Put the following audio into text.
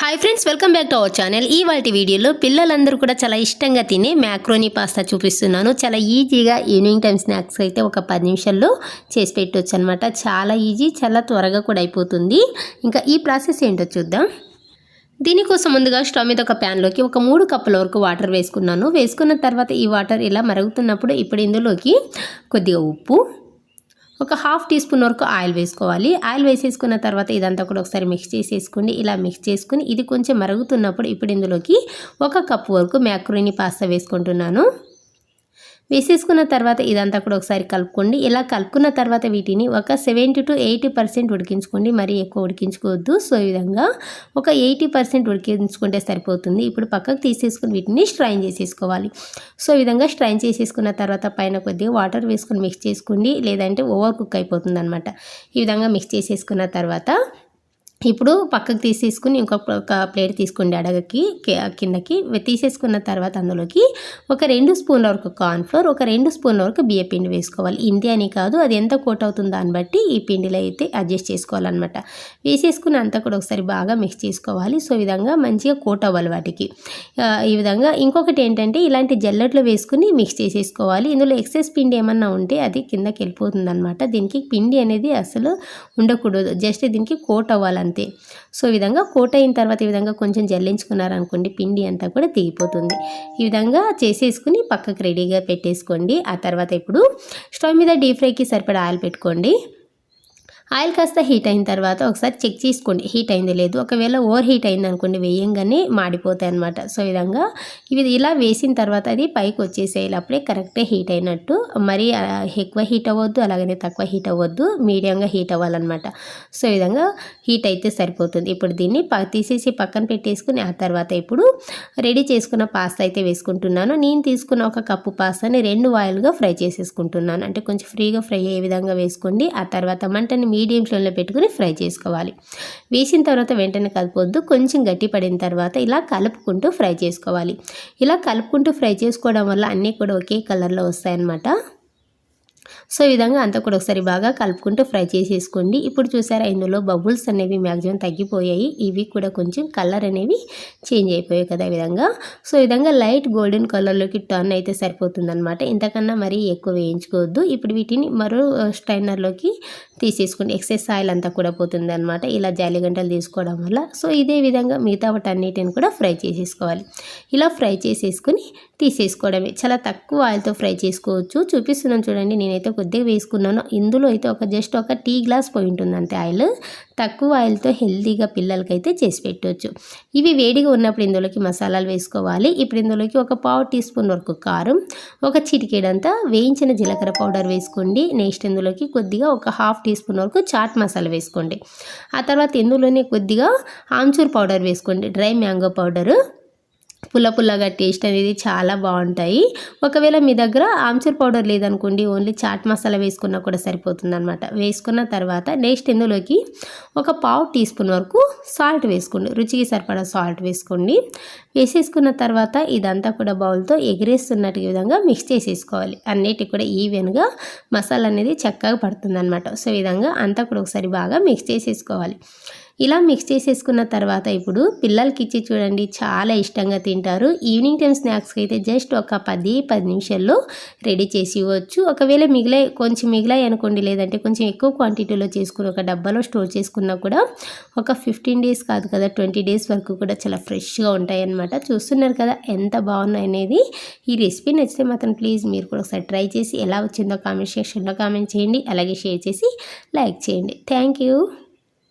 Hi friends welcome back to our channel ఈ వాటి వీడియోలో పిల్లలందరూ కూడా చాలా ఇష్టంగా తినే మ్యాక్రోనీ పాస్తా చూపిస్తున్నాను. చాలా ఈజీగా ఈవినింగ్ టైం స్నాక్స్ అయితే ఒక పది నిమిషాల్లో చేసి పెట్టవచ్చు అనమాట చాలా ఈజీ చాలా త్వరగా కూడా అయిపోతుంది. ఇంకా ఈ ప్రాసెస్ ఏంటో చూద్దాం. దీనికోసం ముందుగా స్టవ్ మీద ఒక ప్యాన్లోకి ఒక మూడు కప్పుల వరకు వాటర్ వేసుకున్నాను. వేసుకున్న తర్వాత ఈ వాటర్ ఇలా మరుగుతున్నప్పుడు ఇప్పుడు ఇందులోకి కొద్దిగా ఉప్పు ఒక హాఫ్ టీ స్పూన్ వరకు ఆయిల్ వేసుకోవాలి. ఆయిల్ వేసేసుకున్న తర్వాత ఇదంతా కూడా ఒకసారి మిక్స్ చేసేసుకోండి. ఇలా మిక్స్ చేసుకుని ఇది కొంచెం మరుగుతున్నప్పుడు ఇప్పుడు ఇందులోకి ఒక కప్పు వరకు మ్యాక్రోని పాస్తా వేసుకుంటున్నాను. వేసేసుకున్న తర్వాత ఇదంతా కూడా ఒకసారి కలుపుకోండి. ఇలా కలుపుకున్న తర్వాత వీటిని ఒక సెవెంటీ టు ఎయిటీ పర్సెంట్ ఉడికించుకోండి. మరీ ఎక్కువ ఉడికించుకోవద్దు. సో ఈ విధంగా ఒక ఎయిటీ పర్సెంట్ ఉడికించుకుంటే సరిపోతుంది. ఇప్పుడు పక్కకు తీసేసుకుని వీటిని స్ట్రైన్ చేసేసుకోవాలి. సో ఈ విధంగా స్ట్రైన్ చేసేసుకున్న తర్వాత పైన కొద్దిగా వాటర్ వేసుకొని మిక్స్ చేసుకోండి. లేదంటే ఓవర్ కుక్ అయిపోతుంది ఈ విధంగా మిక్స్ చేసేసుకున్న తర్వాత ఇప్పుడు పక్కకు తీసేసుకుని ఇంకొక ప్లేట్ తీసుకోండి అడగకి కిందకి. తీసేసుకున్న తర్వాత అందులోకి ఒక రెండు స్పూన్ల వరకు కార్న్ఫ్లోర్ ఒక రెండు స్పూన్ల వరకు బియ్య పిండి వేసుకోవాలి. ఇంటి అని కాదు అది ఎంత కోట్ అవుతుందో దాన్ని బట్టి ఈ పిండిలో అయితే అడ్జస్ట్ చేసుకోవాలన్నమాట. వేసేసుకుని అంతా కూడా ఒకసారి బాగా మిక్స్ చేసుకోవాలి. సో విధంగా మంచిగా కోట్ అవ్వాలి వాటికి. ఈ విధంగా ఇంకొకటి ఏంటంటే ఇలాంటి జల్లెట్లో వేసుకుని మిక్స్ చేసేసుకోవాలి. ఇందులో ఎక్సెస్ పిండి ఏమన్నా ఉంటే అది కిందకి వెళ్ళిపోతుంది అనమాట దీనికి పిండి అనేది అసలు ఉండకూడదు. జస్ట్ దీనికి కోట్ అవ్వాలన్నమాట. అంతే. సో ఈ విధంగా కోట్ అయిన తర్వాత ఈ విధంగా కొంచెం జల్లించుకున్నారనుకోండి పిండి అంతా కూడా దిగిపోతుంది ఈ విధంగా చేసేసుకుని పక్కకు రెడీగా పెట్టేసుకోండి. ఆ తర్వాత ఇప్పుడు స్టవ్ మీద డీప్ ఫ్రైకి సరిపడా ఆయిల్ పెట్టుకోండి. ఆయిల్ కాస్త హీట్ అయిన తర్వాత ఒకసారి చెక్ చేసుకోండి. హీట్ అయింది లేదు. ఒకవేళ ఓవర్ హీట్ అయింది అనుకోండి వేయంగానే మాడిపోతాయి అనమాట సో విధంగా ఇవి ఇలా వేసిన తర్వాత అది పైకి వచ్చేసేయాలి. అప్పుడే కరెక్టే హీట్ అయినట్టు. మరి ఎక్కువ హీట్ అవ్వద్దు అలాగనే తక్కువ హీట్ అవ్వద్దు. మీడియంగా హీట్ అవ్వాలన్నమాట. సో ఈ విధంగా హీట్ అయితే సరిపోతుంది. ఇప్పుడు దీన్ని తీసేసి పక్కన పెట్టేసుకుని ఆ తర్వాత ఇప్పుడు రెడీ చేసుకున్న పాస్తా అయితే వేసుకుంటున్నాను. నేను తీసుకున్న ఒక కప్పు పాస్తాని రెండు ఆయిల్గా ఫ్రై చేసేసుకుంటున్నాను. అంటే కొంచెం ఫ్రీగా ఫ్రై అయ్యే విధంగా వేసుకోండి. ఆ తర్వాత మంటని మీడియం ఫ్లేమ్లో పెట్టుకుని ఫ్రై చేసుకోవాలి. వేసిన తర్వాత వెంటనే కలపొద్దు కొంచెం గట్టి పడిన తర్వాత ఇలా కలుపుకుంటూ ఫ్రై చేసుకోవాలి. ఇలా కలుపుకుంటూ ఫ్రై చేసుకోవడం వల్ల అన్నీ కూడా ఒకే కలర్లో వస్తాయన్నమాట. సో ఈ విధంగా అంతా కూడా ఒకసారి బాగా కలుపుకుంటూ ఫ్రై చేసేసుకోండి. ఇప్పుడు చూసారా ఇందులో బబుల్స్ అనేవి మ్యాక్సిమం తగ్గిపోయాయి. ఇవి కూడా కొంచెం కలర్ అనేవి చేంజ్ అయిపోయాయి కదా ఈ విధంగా. సో ఈ విధంగా లైట్ గోల్డెన్ కలర్లోకి టర్న్ అయితే సరిపోతుందనమాట ఇంతకన్నా మరీ ఎక్కువ వేయించుకోవద్దు. ఇప్పుడు వీటిని మరో స్టైనర్లోకి తీసేసుకోండి. ఎక్సెస్ ఆయిల్ అంతా కూడా పోతుంది అనమాట ఇలా జాలిగంటలు తీసుకోవడం వల్ల. సో ఇదే విధంగా మిగతా వాటన్నిటిని కూడా ఫ్రై చేసేసుకోవాలి. ఇలా ఫ్రై చేసేసుకుని తీసేసుకోవడమే. చాలా తక్కువ ఆయిల్తో ఫ్రై చేసుకోవచ్చు. చూపిస్తున్నాను చూడండి నేను నేనైతే కొద్దిగా వేసుకున్నాను. ఇందులో అయితే ఒక జస్ట్ ఒక టీ గ్లాస్ పోయి ఉంటుంది అంతే ఆయిల్. తక్కువ ఆయిల్తో హెల్తీగా పిల్లలకైతే చేసి పెట్టవచ్చు ఇవి వేడిగా ఉన్నప్పుడు ఇందులోకి మసాలాలు వేసుకోవాలి. ఇప్పుడు ఇందులోకి ఒక పావు టీ స్పూన్ వరకు కారం ఒక చిటికేడంతా వేయించిన జీలకర్ర పౌడర్ వేసుకోండి. నెక్స్ట్ ఇందులోకి కొద్దిగా ఒక హాఫ్ టీ స్పూన్ వరకు చాట్ మసాలా వేసుకోండి. ఆ తర్వాత ఇందులోనే కొద్దిగా ఆమ్చూర్ పౌడర్ వేసుకోండి. Dry mango powder. పుల్ల పుల్లగా టేస్ట్ అనేది చాలా బాగుంటాయి. ఒకవేళ మీ దగ్గర ఆమ్చూర్ పౌడర్ లేదనుకోండి ఓన్లీ చాట్ మసాలా వేసుకున్నా కూడా సరిపోతుంది అనమాట వేసుకున్న తర్వాత నెక్స్ట్ ఇందులోకి ఒక పావు టీ స్పూన్ వరకు సాల్ట్ వేసుకోండి. రుచికి సరిపడా సాల్ట్ వేసుకోండి. వేసేసుకున్న తర్వాత ఇదంతా కూడా బౌల్తో ఎగిరేస్తున్నట్టు విధంగా మిక్స్ చేసేసుకోవాలి. అన్నిటి కూడా ఈవెన్గా మసాలా అనేది చక్కగా పడుతుంది అనమాట సో విధంగా అంతా కూడా ఒకసారి బాగా మిక్స్ చేసేసుకోవాలి. ఇలా మిక్స్ చేసేసుకున్న తర్వాత ఇప్పుడు పిల్లలకి ఇచ్చి చూడండి చాలా ఇష్టంగా తింటారు. ఈవినింగ్ టైం స్నాక్స్కి అయితే జస్ట్ ఒక పది పది నిమిషాల్లో రెడీ చేసి ఇవ్వచ్చు ఒకవేళ మిగిలే కొంచెం మిగిలాయి అనుకోండి లేదంటే కొంచెం ఎక్కువ క్వాంటిటీలో చేసుకుని ఒక డబ్బాలో స్టోర్ చేసుకున్నా కూడా ఒక ఫిఫ్టీన్ డేస్ కాదు కదా ట్వంటీ డేస్ వరకు కూడా చాలా ఫ్రెష్గా ఉంటాయి అన్నమాట చూస్తున్నారు కదా ఎంత బాగున్నాయి అనేది. ఈ రెసిపీ నచ్చితే మాత్రం ప్లీజ్ మీరు కూడా ఒకసారి ట్రై చేసి ఎలా వచ్చిందో కామెంట్ సెక్షన్లో కామెంట్ చేయండి. అలాగే షేర్ చేసి లైక్ చేయండి. థ్యాంక్